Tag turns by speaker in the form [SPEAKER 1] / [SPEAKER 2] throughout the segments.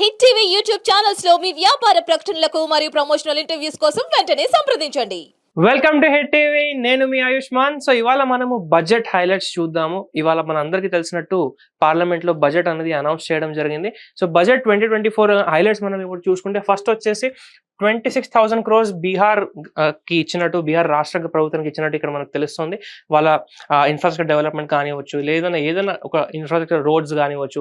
[SPEAKER 1] Hit TV YouTube ఛానల్స్లో మీ వ్యాపార ప్రకటనలకు మరియు ప్రమోషనల్ ఇంటర్వ్యూస్ కోసం వెంటనే సంప్రదించండి.
[SPEAKER 2] వెల్కమ్ టు హెడ్ టీవీ నేను మీ ఆయుష్మాన్. సో ఇవాళ మనము బడ్జెట్ హైలైట్స్ చూద్దాము. ఇవాళ మన అందరికీ తెలిసినట్టు పార్లమెంట్లో బడ్జెట్ అనేది అనౌన్స్ చేయడం జరిగింది. So budget twenty twenty four highlights మనం ఇప్పుడు చూసుకుంటే ఫస్ట్ వచ్చేసి ట్వంటీ సిక్స్ థౌసండ్ క్రోర్స్ బీహార్కి ఇచ్చినట్టు బీహార్ రాష్ట్ర ప్రభుత్వానికి ఇచ్చినట్టు ఇక్కడ మనకు తెలుస్తుంది. వాళ్ళ ఇన్ఫ్రాస్ట్రక్చర్ డెవలప్మెంట్ కానివ్వచ్చు లేదన్నా ఏదైనా ఒక ఇన్ఫ్రాస్ట్రక్చర్ రోడ్స్ కానివ్వచ్చు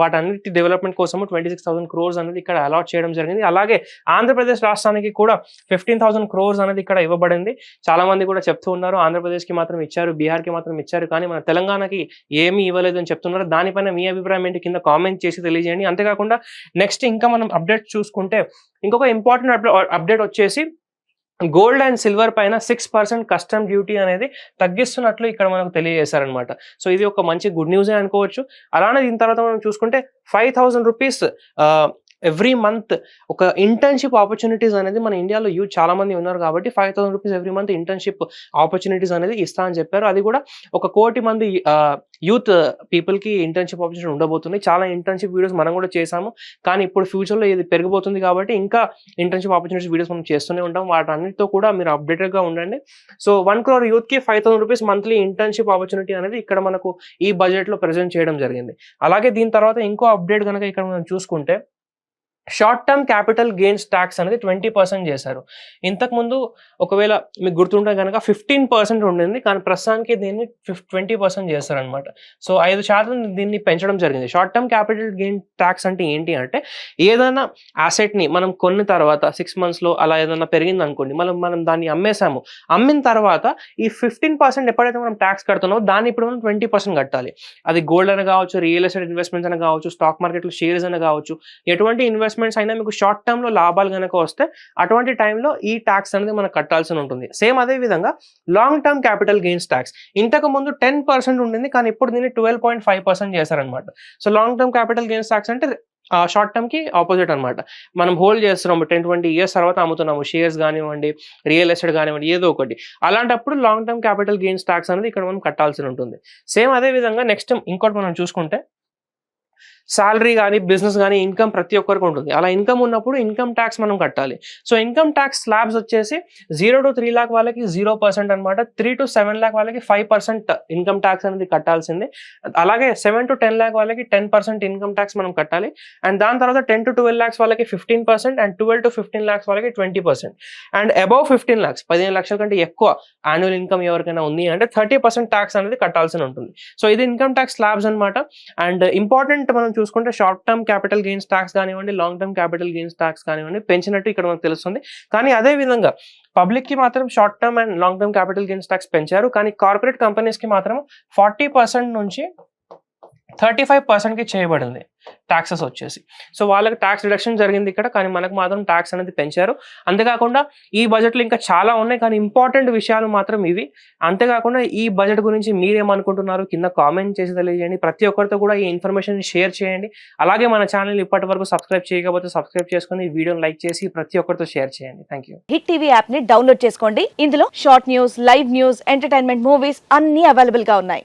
[SPEAKER 2] వాటన్నిటి డెవలప్మెంట్ కోసము ట్వంటీ సిక్స్ థౌసండ్ క్రోర్స్ అనేది ఇక్కడ అలాట్ చేయడం జరిగింది. అలాగే ఆంధ్రప్రదేశ్ రాష్ట్రానికి కూడా ఫిఫ్టీన్ థౌసండ్ క్రోర్స్ అనేది ఇక్కడ ఇవ్వబడింది. చాలా మంది కూడా చెప్తూ ఉన్నారు ఆంధ్రప్రదేశ్కి మాత్రం ఇచ్చారు బీహార్కి మాత్రం ఇచ్చారు కానీ మన తెలంగాణకి ఏమీ ఇవ్వలేదు అని చెప్తున్నారు. దానిపైన మీ అభిప్రాయం ఏంటి? కింద కామెంట్ చేసి తెలియజేయండి. అంతేకాకుండా నెక్స్ట్ ఇంకా మనం అప్డేట్ చూసుకుంటే ఇంకొక ఇంపార్టెంట్ అప్డేట్ వచ్చేసి గోల్డ్ అండ్ సిల్వర్ పైన సిక్స్ పర్సెంట్ కస్టమ్ డ్యూటీ అనేది తగ్గిస్తున్నట్లు ఇక్కడ మనకు తెలియజేశారనమాట సో ఇది ఒక మంచి గుడ్ న్యూసే అనుకోవచ్చు. అలానే దీని తర్వాత మనం చూసుకుంటే five thousand rupees every month ఒక ఇంటర్న్షిప్ ఆపర్చునిటీస్ అనేది మన ఇండియాలో యూత్ చాలా మంది ఉన్నారు కాబట్టి five thousand rupees every month internship opportunities అనేది ఇస్తా అని చెప్పారు. అది కూడా ఒక కోటి మంది యూత్ పీపుల్కి ఇంటర్న్షిప్ ఆపర్చునిటీ ఉండబోతుంది చాలా ఇంటర్న్షిప్ వీడియోస్ మనం కూడా చేసాము కానీ ఇప్పుడు ఫ్యూచర్లో ఇది పెరిగిపోతుంది కాబట్టి ఇంకా ఇంటర్న్షిప్ ఆపర్చునిటీస్ వీడియోస్ మనం చేస్తూనే ఉంటాం. వాటన్నిటితో కూడా మీరు అప్డేటెడ్గా ఉండండి. సో వన్ క్రోర్ యూత్కి five thousand rupees monthly internship opportunity అనేది ఇక్కడ మనకు ఈ బడ్జెట్లో ప్రెజెంట్ చేయడం జరిగింది. అలాగే దీని తర్వాత ఇంకో అప్డేట్ కనుక ఇక్కడ మనం చూసుకుంటే short term capital gains tax అనేది ట్వంటీ పర్సెంట్ చేశారు. ఇంతకు ముందు ఒకవేళ మీకు గుర్తుంటే కనుక ఫిఫ్టీన్ పర్సెంట్ ఉండింది కానీ ప్రస్తుతానికి దీన్ని ఫిఫ్ ట్వంటీ పర్సెంట్ చేస్తారనమాట సో ఐదు శాతం దీన్ని పెంచడం జరిగింది. Short term capital gain tax అంటే ఏంటి అంటే ఏదైనా అసెట్ని ని మనం కొన్న తర్వాత సిక్స్లో అలా ఏదైనా పెరిగింది అనుకోండి మనం మనం దాన్ని అమ్మేసాము అమ్మిన తర్వాత ఈ ఫిఫ్టీన్ పర్సెంట్ ఎప్పుడైతే మనం ట్యాక్స్ కడుతున్నామో దాన్ని ఇప్పుడు మనం ట్వంటీ పర్సెంట్ కట్టాలి. అది గోల్డ్ అని కావచ్చు రియల్ ఎస్టేట్ ఇన్వెస్ట్మెంట్స్ అని కావచ్చు స్టాక్ మార్కెట్లో షేర్స్ అని కావచ్చు ఎటువంటి ఇన్వెస్ట్మెంట్స్ అయినా మీకు షార్ట్ టర్మ్లో లాభాలు కనుక వస్తే అటువంటి టైంలో ఈ ట్యాక్స్ అనేది మనకు కట్టాల్సి ఉంటుంది. సేమ్ అదే విధంగా long term capital gains tax ఇంతకు ముందు టెన్ పర్సెంట్ ఉండింది కానీ ఇప్పుడు దీన్ని ట్వెల్వ్ పాయింట్ ఫైవ్ పర్సెంట్ చేశారనమాట so long term capital gains tax అంటే షార్ట్ టర్మ్కి ఆపోజిట్ అనమాట మనం హోల్డ్ చేస్తున్నాము టెన్ ట్వంటీ ఇయర్స్ తర్వాత అమ్ముతున్నాము. షేర్స్ కానివ్వండి రియల్ ఎస్టేట్ కానివ్వండి ఏదో ఒకటి. అలాంటప్పుడు long term capital gains tax అనేది ఇక్కడ మనం కట్టాల్సి ఉంటుంది. సేమ్ అదే విధంగా నెక్స్ట్ ఇంకోటి మనం చూసుకుంటే శాలరీ కానీ బిజినెస్ కానీ ఇన్కమ్ ప్రతి ఒక్కరికి ఉంటుంది. అలా ఇన్కమ్ ఉన్నప్పుడు ఇన్కమ్ ట్యాక్స్ మనం కట్టాలి. సో ఇన్కమ్ ట్యాక్స్ స్లాబ్స్ వచ్చేసి జీరో టు త్రీ లాక్ వాళ్ళకి జీరో పర్సెంట్ అనమాట త్రీ టు సెవెన్ లాక్ వాళ్ళకి ఫైవ్ పర్సెంట్ ఇన్కమ్ ట్యాక్స్ అనేది కట్టాల్సింది. అలాగే సెవెన్ టు టెన్ లాక్ వాళ్ళకి టెన్ పర్సెంట్ ఇన్కమ్ ట్యాక్స్ మనం కట్టాలి. అండ్ దాని తర్వాత టెన్ టు ట్వెల్వ్ లాక్స్ వాళ్ళకి fifteen percent and twelve to fifteen lakhs వాళ్ళకి twenty percent. And above fifteen lakhs పదిహేను లక్షల కంటే ఎక్కువ యాన్యువల్ ఇన్కమ్ ఎవరికైనా ఉంది అంటే థర్టీ పర్సెంట్ ట్యాక్స్ అనేది కట్టాల్సి ఉంటుంది. సో ఇది ఇన్కమ్ ట్యాక్స్ స్లాబ్స్ అనమాట అండ్ ఇంపార్టెంట్ మనం చూసుకుంటే short term capital gains tax కానివ్వండి long term capital gains tax కానివ్వండి పెంచినట్టు ఇక్కడ మనకు తెలుస్తుంది. కానీ అదే విధంగా పబ్లిక్కి మాత్రం short term and long term capital gains tax పెంచారు. కానీ కార్పొరేట్ కంపెనీస్కి మాత్రం ఫార్టీ పర్సెంట్ నుంచి థర్టీ ఫైవ్ పర్సెంట్కి చేయబడింది ట్యాక్సెస్ వచ్చేసి. సో వాళ్ళకి ట్యాక్స్ రిడక్షన్ జరిగింది ఇక్కడ కానీ మనకు మాత్రం ట్యాక్స్ అనేది పెంచారు. అంతేకాకుండా ఈ బడ్జెట్లో ఇంకా చాలా ఉన్నాయి కానీ ఇంపార్టెంట్ విషయాలు మాత్రం ఇవి. అంతేకాకుండా ఈ బడ్జెట్ గురించి మీరేమనుకుంటున్నారు కింద కామెంట్ చేసి తెలియజేయండి. ప్రతి ఒక్కరితో కూడా ఈ ఇన్ఫర్మేషన్ షేర్ చేయండి. అలాగే మన ఛానల్ ఇప్పటి వరకు సబ్స్క్రైబ్ చేయకపోతే సబ్స్క్రైబ్ చేసుకొని వీడియోని లైక్ చేసి ప్రతి ఒక్కరితో షేర్ చేయండి. థ్యాంక్ యూ
[SPEAKER 3] హిట్ టీవీ యాప్ని డౌన్లోడ్ చేసుకోండి. ఇందులో short news live news entertainment movies అన్ని అవైలబుల్గా ఉన్నాయి.